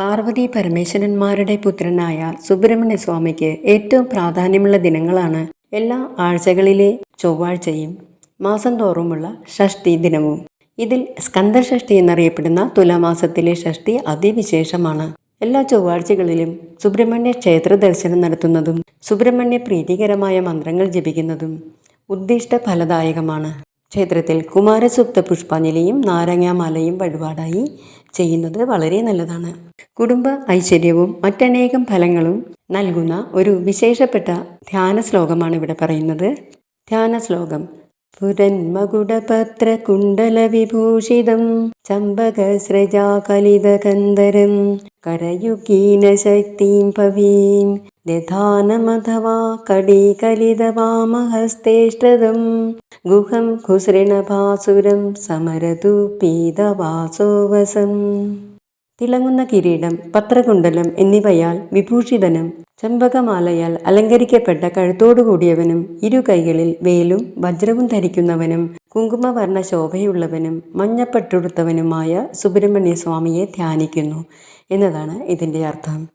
പാർവതി പരമേശ്വരന്മാരുടെ പുത്രനായ സുബ്രഹ്മണ്യ സ്വാമിക്ക് ഏറ്റവും പ്രാധാന്യമുള്ള ദിനങ്ങളാണ് എല്ലാ ആഴ്ചകളിലെ ചൊവ്വാഴ്ചയും മാസം തോറുമുള്ള ഷഷ്ടി ദിനവും. ഇതിൽ സ്കന്ദഷഷ്ഠി എന്നറിയപ്പെടുന്ന തുലാമാസത്തിലെ ഷഷ്ടി അതിവിശേഷമാണ്. എല്ലാ ചൊവ്വാഴ്ചകളിലും സുബ്രഹ്മണ്യ ക്ഷേത്ര ദർശനം നടത്തുന്നതും സുബ്രഹ്മണ്യ പ്രീതികരമായ മന്ത്രങ്ങൾ ജപിക്കുന്നതും ഉദ്ദിഷ്ട ഫലദായകമാണ്. ക്ഷേത്രത്തിൽ കുമാരസുപ്ത പുഷ്പാഞ്ജലിയും നാരങ്ങാമാലയും വഴിപാടായി ചെയ്യുന്നത് വളരെ നല്ലതാണ്. കുടുംബ ഐശ്വര്യവും മറ്റനേകം ഫലങ്ങളും നൽകുന്ന ഒരു വിശേഷപ്പെട്ട ധ്യാന ശ്ലോകമാണ് ഇവിടെ പറയുന്നത്. ധ്യാന ശ്ലോകം പുരന്മകുടപത്രകുണ്ടലവിഭൂഷിതം ചമ്പകസ്രജാകലിതകന്ധരം കരയുഗീനശക്തിം പവീം दधानमथवा कडिकलितवामहस्तेष्टदं गुहं खुसृणभासुरं സമരതു പീതവാസോവസം തിളങ്ങുന്ന കിരീടം പത്രകുണ്ടലം എന്നിവയാൽ വിഭൂഷിതനും ചമ്പകമാലയാൽ അലങ്കരിക്കപ്പെട്ട കഴുത്തോടുകൂടിയവനും ഇരു കൈകളിൽ വേലും വജ്രവും ധരിക്കുന്നവനും കുങ്കുമവർണ്ണ ശോഭയുള്ളവനും മഞ്ഞപ്പട്ടുടുത്തവനുമായ സുബ്രഹ്മണ്യ സ്വാമിയെ ധ്യാനിക്കുന്നു എന്നതാണ് ഇതിൻ്റെ അർത്ഥം